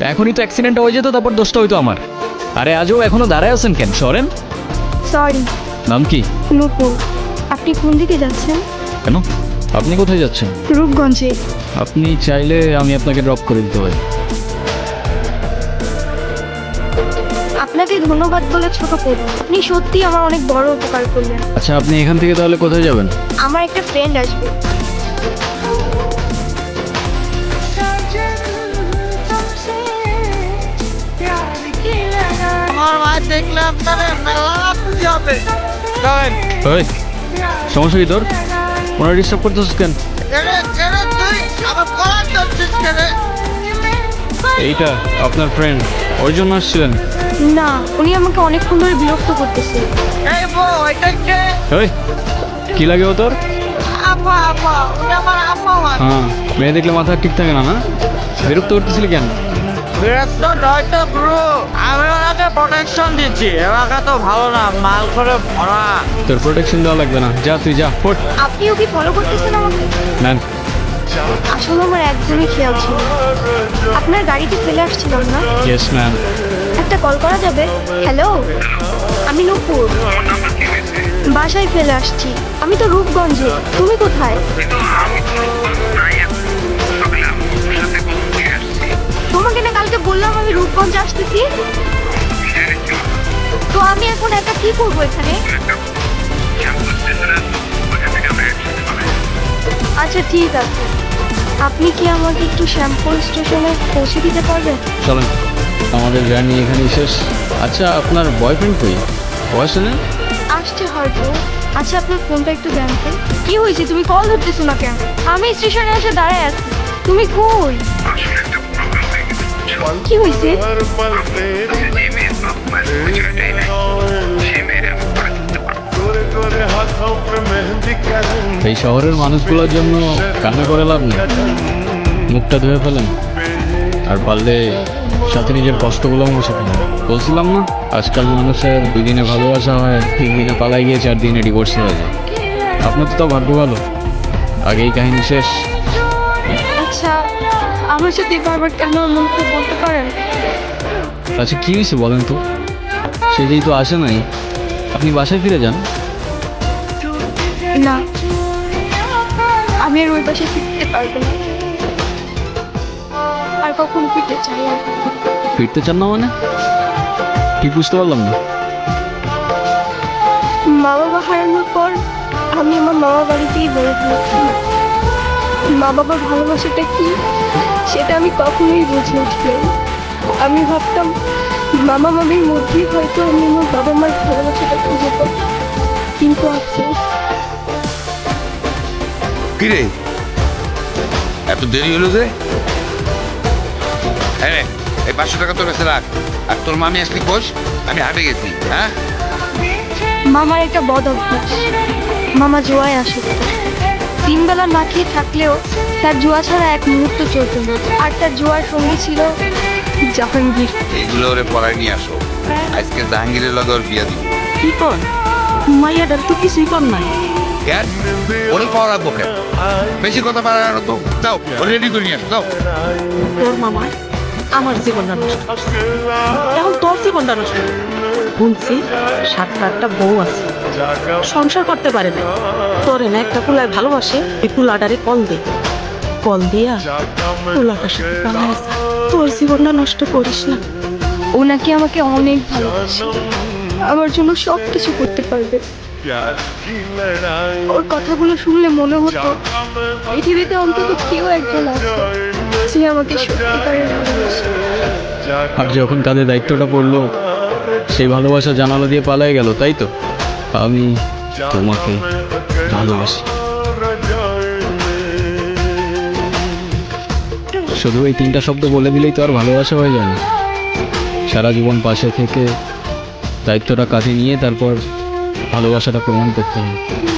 এখনই তো অ্যাক্সিডেন্ট হয়ে যেত তারপর দোষটা হইতো আমার। আরে আজও এখনও দাঁড়ায় আছেন কেন? সরেন। সরি নাম কি? নূপুর আপনি কোন দিকে যাচ্ছেন? কেন? আপনি কোথায় যাচ্ছেন? রূপগঞ্জে। আপনি চাইলে আমি আপনাকে ড্রপ করে দিতে পারি। আপনাকে ধন্যবাদ বলে ছোট করব আপনি সত্যি আমার অনেক বড় উপকার করলেন। আচ্ছা আপনি এখান থেকে তাহলে কোথায় যাবেন? আমার একটা ফ্রেন্ড আসবে। আমার মা দেখলাম তাহলে মেলা হবে? ওই সমস্যা কি তোর? ওনার ডিস্টার্ব করতেছিস কেন? এইটা আপনার ফ্রেন্ড ওই জন্য আসছিলেন? না উনি আমাকে অনেকক্ষণ ধরে বিরক্ত করতেছে। ওই কি? লাগে ও তোর? হ্যাঁ মেয়ে দেখলে মাথা ঠিক থাকে না না? বিরক্ত করতেছিলি কেন? বিরক্ত নয়তো ব্রো আমি ওনাকে প্রোটেকশন দিচ্ছি। এলাকা তো ভালো না মাল করে ভরা। তোর প্রোটেকশন দেওয়া লাগবে না। যা তুই যা ফোট আপনিও কি ফলো করতেছেন আমাকে? নেন। আসলে আমার একদমই খেয়াল ছিল আপনার গাড়িতে ফেলে আসছিলাম না? ইয়েস ম্যাম একটা কল করা যাবে? হ্যালো আমি নূপুর। বাসায় ফেলে আসছি। আমি তো রূপগঞ্জে। তুমি কোথায়? বললাম আমি রূপগঞ্জে আসতেছি। তো আমি এখন একা কি করব এখানে? আচ্ছা ঠিক আছে। আপনি কি আমাকে একটু শ্যামপুর স্টেশনে পৌঁছে দিতে পারবেন? চলেন আমাদের জার্নি এখানে শেষ। আচ্ছা আপনার বয়ফ্রেন্ড কই? আসলে আসছে হয়তো। আচ্ছা আপনার ফোনটা একটু দেন তো কি হয়েছে? তুমি কল ধরতেছো না কেন? আমি স্টেশনে এসে দাঁড়ায় আছি। তুমি কই? কি হয়েছে এই শহরের মানুষগুলোর জন্য কান্না করে লাভ নেই। মুখটা ধুয়ে ফেলেন। আর পারলে সাথে নিজের কষ্টগুলো মুছে ফেলেন। বলছিলাম না আজকাল মানুষের দুই দিনে ভালোবাসা হয় তিন দিনে পালাই গিয়ে চার দিনে ডিভোর্স হয়ে যায়। আপনার তো তাও ভাগ্য ভালো। আগেই কাহিনী শেষ। আচ্ছা আমার সাথে বারবার কেন এমন করে বলতে পারেন? আচ্ছা কী হয়েছে বলেন তো? সে যেহেতু আসে নাই। আপনি বাসায় ফিরে যান। না আমি আর ওই পাশে ফিরতে পারব না। আর কখনো ফিরতে চাই। ফিরতে চান না মানে? ঠিক বুঝতে পারলাম না। মা বাবা হারানোর পর আমি আমার মামা বাড়িতেই বেড়ে মা বাবার ভালোবাসাটা কি? সেটা আমি কখনোই বুঝে উঠিনি আমি ভাবতাম মামা মামির মধ্যেই হয়তো আমি আমার বাবা মার ভালোবাসাটা খুঁজে পাবো। কিন্তু আফসোস। কিরে? এত দেরি হলো যে? হ্যাঁ রে, এই পাঁচশো টাকা তোর কাছে রাখ। আর তোর মামি আসলি কোষ আমি হাটে গেছি হ্যাঁ? মামার একটা বদ অভ্যাস। মামা জুয়ায় আসে। তিন বেলা না খেয়ে থাকলেও তার জুয়া ছাড়া এক মুহূর্ত চলতো না। আর তার জুয়ার সঙ্গী ছিল জাহাঙ্গীর। এইগুলো ওরে পড়ায় নিয়ে আসো। আজকে জাহাঙ্গীরের লগে ওর বিয়া দিব। কি কর? মাইয়াটার তো কিছুই কর নাই। কেন? ওরে পাওয়া রাখব কেন? বেশি কথা পারানো তো। যাও ওরে রেডি করে নিয়ে আসো যাও। তোর মামা আমার জীবনটা নষ্ট। এখন তোর জীবনটা নষ্ট। শুনছি সাতটা আটটা বউ আছে। সংসার করতে পারে না। তোরে না একটা কুলায় ভালোবাসে এই কুলাটারে কল দে। কল দিয়া কুলাটার সাথে পালায় তোর জীবনটা নষ্ট করিস না। ও নাকি আমাকে অনেক ভালোবাসে। আমার জন্য সব কিছু করতে পারবে। ওর কথাগুলো শুনলে মনে হতো পৃথিবীতে অন্তত কেউ একজন আছে যে আমাকে সত্যিকারের ভালোবাসে। আর যখন তাদের দায়িত্বটা পড়ল সেই ভালোবাসা জানালা দিয়ে পালাই গেল, তাই তো? আমি তোমাকে ভালোবাসি। শুধু এই তিনটা শব্দ বলে দিলেই তো আর ভালোবাসা হয়ে যায় না সারা জীবন পাশে থেকে দায়িত্বটা কাঁধে নিয়ে তারপর ভালোবাসাটা প্রমাণ করতে হবে।